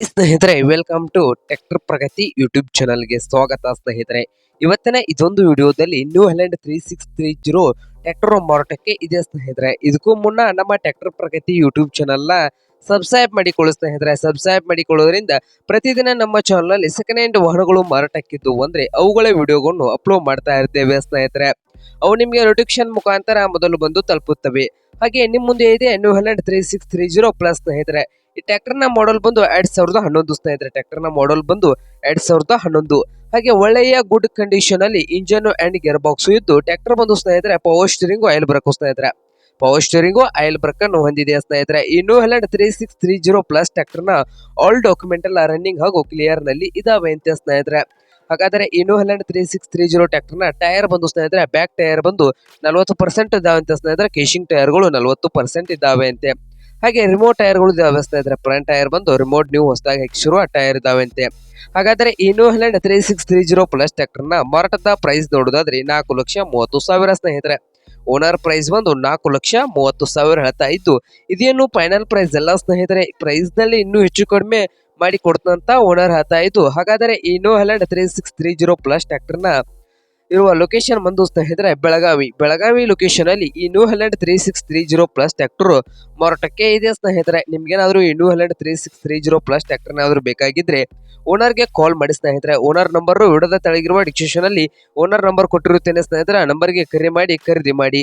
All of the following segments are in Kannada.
ಸ್ನೇಹಿತರೆ welcome to tractor Pragati YouTube ಚಾನಲ್ಗೆ ಸ್ವಾಗತ ಸ್ನೇಹಿತರೆ. ಇವತ್ತಿನ ಇದೊಂದು ವಿಡಿಯೋದಲ್ಲಿ new Holland three six three zero tractor ಮಾರಾಟಕ್ಕೆ ಇದೆ ಸ್ನೇಹಿತರೆ. ಇದಕ್ಕೂ ಮುನ್ನ ನಮ್ಮ ಟ್ರ್ಯಾಕ್ಟರ್ ಪ್ರಗತಿ ಯೂಟ್ಯೂಬ್ ಚಾನಲ್ನ ಸಬ್ಸ್ಕ್ರೈಬ್ ಮಾಡಿಕೊಳ್ಳಿ ಸ್ನೇಹಿತರೆ. ಸಬ್ಸ್ಕ್ರೈಬ್ ಮಾಡಿಕೊಳ್ಳೋದ್ರಿಂದ ಪ್ರತಿದಿನ ನಮ್ಮ ಚಾನಲ್ನಲ್ಲಿ ಸೆಕೆಂಡ್ ಹ್ಯಾಂಡ್ ವಾಹನಗಳು ಮಾರಾಟಕ್ಕಿದ್ದು ಅಂದರೆ ಅವುಗಳ ವಿಡಿಯೋಗಳನ್ನು ಅಪ್ಲೋಡ್ ಮಾಡ್ತಾ ಇರ್ತೇವೆ ಸ್ನೇಹಿತರೆ. ಅವು ನಿಮಗೆ ನೋಟಿಫಿಕೇಶನ್ ಮುಖಾಂತರ ಮೊದಲು ಬಂದು ತಲುಪುತ್ತವೆ. ಹಾಗೆ ನಿಮ್ಮ ಮುಂದೆ ಇದೆ new Holland three six three zero plus ಸ್ನೇಹಿತರೆ. ಈ ಟ್ರ್ಯಾಕ್ಟರ್ನ ಮಾಡೆಲ್ ಬಂದು ಎರಡ್ ಸಾವಿರದ ಹನ್ನೊಂದು ಸ್ನೇಹಿತರೆ. ಟ್ರ್ಯಾಕ್ಟರ್ನ ಮಾಡೆಲ್ ಬಂದು ಎರಡ್ ಸಾವಿರದ ಹನ್ನೊಂದು. ಹಾಗೆ ಒಳ್ಳೆಯ ಗುಡ್ ಕಂಡೀಷನ್ ಅಲ್ಲಿ ಇಂಜನ್ ಅಂಡ್ ಗೇರ್ ಬಾಕ್ಸ್ ಇದ್ದು ಟ್ರ್ಯಾಕ್ಟರ್ ಬಂದು ಸ್ನೇಹಿತರೆ ಪವರ್ ಸ್ಟೀರಿಂಗ್ ಆಯಿಲ್ ಬ್ರೇಕ್ ಸ್ನೇಹಿತರೆ. ಪವರ್ ಸ್ಟೀರಿಂಗು ಆಯಿಲ್ ಬ್ರೇಕ್ ಅನ್ನು ಹೊಂದಿದೆ ಸ್ನೇಹಿತರೆ? ಈ new three six three zero plus ಟ್ರ್ಯಾಕ್ಟರ್ನ ಆಲ್ ಡಾಕ್ಯುಮೆಂಟ್ ಎಲ್ಲ ರನ್ನಿಂಗ್ ಹಾಗೂ ಕ್ಲಿಯರ್ನಲ್ಲಿ ಇದಾವೆ ಅಂತ ಸ್ನೇಹಿತರೆ. ಹಾಗಾದ್ರೆ ಇನೋಹಲ್ಯಾಂಡ್ ತ್ರೀ ಸಿಕ್ಸ್ ತ್ರೀ ಜೀರೋ ಟ್ರ್ಯಾಕ್ಟರ್ನ ಟೈರ್ ಬಂದು ಸ್ನೇಹಿತರೆ ಬ್ಯಾಕ್ ಟೈರ್ ಬಂದು ನಲವತ್ತು ಪರ್ಸೆಂಟ್ ಇದಾವೆ ಅಂತ ಸ್ನೇಹಿತರೆ ಕೇಶಿಂಗ್ ಟೈರ್ಗಳು ನಲವತ್ತು ಪರ್ಸೆಂಟ್ ಇದ್ದಾವೆ ಅಂತೆ. ಹಾಗೆ ರಿಮೋಟ್ ಟೈರ್ಗಳು ಇದಾವೆ ಸ್ನೇಹಿತರೆ ಫ್ರಂಟ್ ಟೈರ್ ಬಂದು ರಿಮೋಟ್ ನೀವು ಹೊಸದಾಗಿ ಹಾಕಿಸಿರುವ ಟೈರ್ ಇದಾವೆ ಅಂತೆ. ಹಾಗಾದ್ರೆ ಈ new three six three zero plus ಟ್ಯಾಕ್ಟರ್ನ ಮಾರಾಟದ ಪ್ರೈಸ್ ನೋಡೋದಾದ್ರೆ ನಾಲ್ಕು ಲಕ್ಷ ಮೂವತ್ತು ಸಾವಿರ ಸ್ನೇಹಿತರೆ. ಓನರ್ ಪ್ರೈಸ್ ಬಂದು ನಾಲ್ಕು ಲಕ್ಷ ಮೂವತ್ತು ಸಾವಿರ ಹೇಳ್ತಾ ಇದ್ದು, ಇದೇನು ಫೈನಲ್ ಪ್ರೈಸ್ ಎಲ್ಲ ಸ್ನೇಹಿತರೆ? ಪ್ರೈಸ್ನಲ್ಲಿ ಇನ್ನೂ ಹೆಚ್ಚು ಕಡಿಮೆ ಮಾಡಿ ಕೊಡ್ತಂತ ಓನರ್ ಹೇಳ್ತಾ ಇದ್ದು, ಹಾಗಾದರೆ ಈ new Holland three six three zero plus ಟ್ರ್ಯಾಕ್ಟರ್ನ ಇರುವ ಲೊಕೇಶನ್ ಬಂದು ಸ್ನೇಹಿತರೆ, ಬೆಳಗಾವಿ. ಬೆಳಗಾವಿ ಲೊಕೇಶನ್ ಅಲ್ಲಿ ಈ new Holland three six three zero plus tractor ಮಾರಾಟಕ್ಕೆ ಇದೆ ಸ್ನೇಹಿತರೆ? ನಿಮ್ಗೇನಾದ್ರೂ ಈ new Holland three six three zero plus tractor ಏನಾದ್ರು ಬೇಕಾಗಿದ್ರೆ ಓನರ್ಗೆ ಕಾಲ್ ಮಾಡಿ ಸ್ನೇಹಿತರೆ. ಓನರ್ ನಂಬರ್ ವಿಡದ ತೆಳಗಿರುವ ಡಿಸ್ಕ್ರಿಪ್ಷನ್ ಅಲ್ಲಿ ಓನರ್ ನಂಬರ್ ಕೊಟ್ಟಿರುತ್ತೇನೆ ಸ್ನೇಹಿತರೆ. ನಂಬರ್ ನಂಬರ್ಗೆ ಕರೆ ಮಾಡಿ, ಖರೀದಿ ಮಾಡಿ.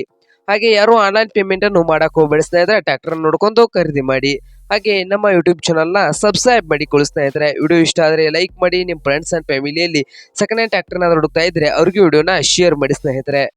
ಹಾಗೆ ಯಾರು ಆನ್ಲೈನ್ ಪೇಮೆಂಟ್ ಅನ್ನು ಮಾಡಕ್ ಹೋಗ್ಬೇಡಿ ಸ್ನೇಹಿತರೆ. ಟ್ರ್ಯಾಕ್ಟರ್ ನೋಡ್ಕೊಂಡು ಖರೀದಿ ಮಾಡಿ. ಹಾಗೆ ನಮ್ಮ ಯೂಟ್ಯೂಬ್ ಚಾನಲ್ನ ಸಬ್ಸ್ಕ್ರೈಬ್ ಮಾಡಿಕೊಳ್ಳಿ ಸ್ನೇಹಿತರೆ. ವಿಡಿಯೋ ಇಷ್ಟ ಆದರೆ ಲೈಕ್ ಮಾಡಿ ನಿಮ್ಮ ಫ್ರೆಂಡ್ಸ್ ಆ್ಯಂಡ್ ಫ್ಯಾಮಿಲಿಯಲ್ಲಿ ಸೆಕೆಂಡ್ ಹ್ಯಾಂಡ್ ಟ್ರ್ಯಾಕ್ಟರ್ನ ಹುಡುಕ್ತಾ ಇದ್ರೆ ಅವ್ರಿಗೆ ವಿಡಿಯೋನ ಶೇರ್ ಮಾಡಿ ಸ್ನೇಹಿತರೆ.